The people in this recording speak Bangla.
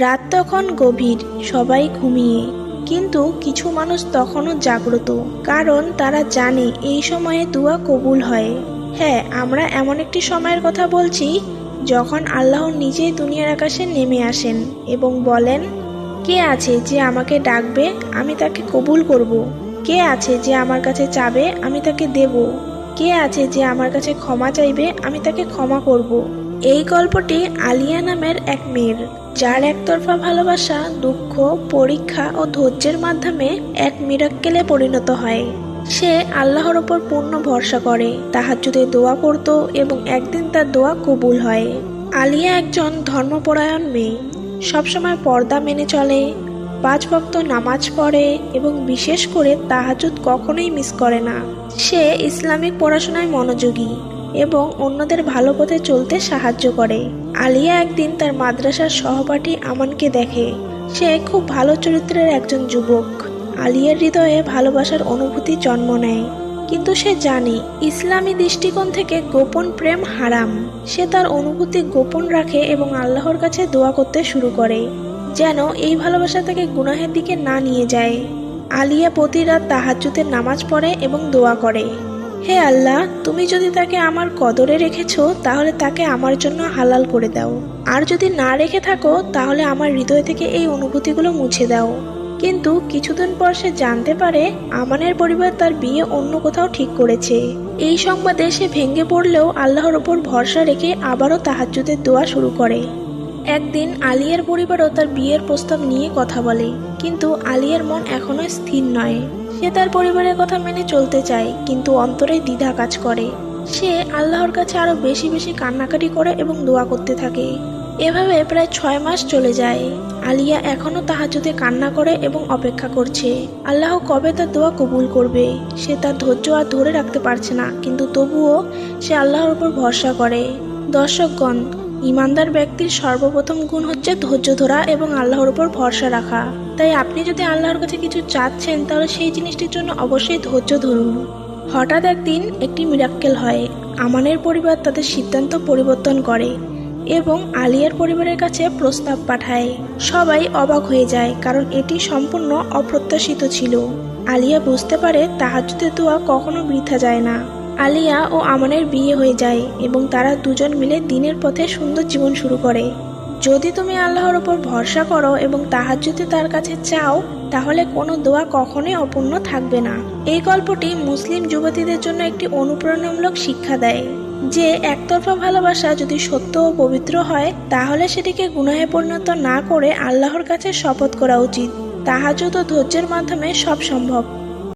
রাত তখন গভীর, সবাই ঘুমিয়ে কিন্তু কিছু মানুষ তখনও জাগ্রত, কারণ তারা জানে এই সময়ে দোয়া কবুল হয় হ্যাঁ আমরা এমন একটি সময়ের কথা বলছি, যখন আল্লাহ নিজেই দুনিয়ার আকাশে নেমে আসেন এবং বলেন, কে আছে যে আমাকে ডাকবে, আমি তাকে কবুল করব। কে আছে যে আমার কাছে চাবে, আমি তাকে দেব কে আছে যে আমার কাছে ক্ষমা চাইবে, আমি তাকে ক্ষমা করব। এই গল্পটি আলিয়া নামের এক মেয়ের, যার একতরফা ভালোবাসা, দুঃখ, পরীক্ষা ও ধৈর্যের মাধ্যমে এক মিরাক্কেলে পরিণত হয়। সে আল্লাহর ওপর পূর্ণ ভরসা করে, তাহাজ্জুদে দোয়া করত এবং একদিন তার দোয়া কবুল হয়। আলিয়া একজন ধর্মপরায়ণ মেয়ে। সবসময় পর্দা মেনে চলে, পাঁচ ভক্ত নামাজ পড়ে এবং বিশেষ করে তাহাজুদ কখনোই মিস করে না। সে ইসলামিক পড়াশোনায় মনোযোগী। এবং অন্যদের ভালো পথে চলতে সাহায্য করে। আলিয়া একদিন তার মাদ্রাসার সহপাঠী আমানকে দেখে, সে খুব ভালো চরিত্রের একজন যুবক। আলিয়ার হৃদয়ে ভালোবাসার অনুভূতি জন্ম নেয়, কিন্তু সে জানে ইসলামী দৃষ্টিকোণ থেকে গোপন প্রেম হারাম। সে তার অনুভূতি গোপন রাখে এবং আল্লাহর কাছে দোয়া করতে শুরু করে, যেন এই ভালোবাসা তাকে গুনাহের দিকে না নিয়ে যায়। আলিয়া প্রতি রাত তাহাজ্জুদের নামাজ পড়ে এবং দোয়া করে। হে আল্লাহ, তুমি যদি তাকে আমার কদরে রেখেছ, তাহলে তাকে আমার জন্য হালাল করে দাও। আর যদি না রেখে থাকো, তাহলে আমার হৃদয় থেকে এই অনুভূতিগুলো মুছে দাও। কিন্তু কিছুদিন পর সে জানতে পারে, আমানের পরিবার তার বিয়ে অন্য কোথাও ঠিক করেছে। এই সংবাদে সে ভেঙে পড়লেও আল্লাহর ওপর ভরসা রেখে আবারও তাহাজ্জুদের দোয়া শুরু করে। একদিন আলিয়ার পরিবারও তার বিয়ের প্রস্তাব নিয়ে কথা বলে, কিন্তু আলিয়ার মন এখনও স্থির নয়। সে তার পরিবারের কথা মেনে চলতে চায়, কিন্তু অন্তরে দ্বিধা কাজ করে। সে আল্লাহর কাছে আরও বেশি বেশি কান্নাকাটি করে এবং দোয়া করতে থাকে। এভাবে প্রায় ছয় মাস চলে যায়। আলিয়া এখনও তাহাজুদে কান্না করে এবং অপেক্ষা করছে। আল্লাহ কবে তার দোয়া কবুল করবে? সে তার ধৈর্য আর ধরে রাখতে পারছে না, কিন্তু তবুও সে আল্লাহর উপর ভরসা করে। দর্শকগণ ইমানদার ব্যক্তির সর্বপ্রথম গুণ হচ্ছে ধৈর্য ধরা এবং আল্লাহর উপর ভরসা রাখা। তাই আপনি যদি আল্লাহর কাছে কিছু চাচ্ছেন, তাহলে সেই জিনিসটির জন্য অবশ্যই ধৈর্য ধরুন। হঠাৎ একদিন একটি মিরাক্কেল হয়। আমানের পরিবার তাদের সিদ্ধান্ত পরিবর্তন করে এবং আলিয়ার পরিবারের কাছে প্রস্তাব পাঠায়। সবাই অবাক হয়ে যায়, কারণ এটি সম্পূর্ণ অপ্রত্যাশিত ছিল। আলিয়া বুঝতে পারে তাহাজুদের দোয়া কখনো বৃথা যায় না। আলিয়া ও আমানের বিয়ে হয়ে যায় এবং তারা দুজন মিলে দিনের পথে সুন্দর জীবন শুরু করে। যদি তুমি আল্লাহর ওপর ভরসা করো এবং তাহার যদি তার কাছে চাও, তাহলে কোনো দোয়া কখনোই অপূর্ণ থাকবে না। এই গল্পটি মুসলিম যুবতীদের জন্য একটি অনুপ্রেরণামূলক শিক্ষা দেয়, যে একতরফা ভালোবাসা যদি সত্য ও পবিত্র হয়, তাহলে সেটিকে গুনাহে পরিণত না করে আল্লাহর কাছে শপথ করা উচিত। তাহাজুদ ও ধৈর্যের মাধ্যমে সব সম্ভব।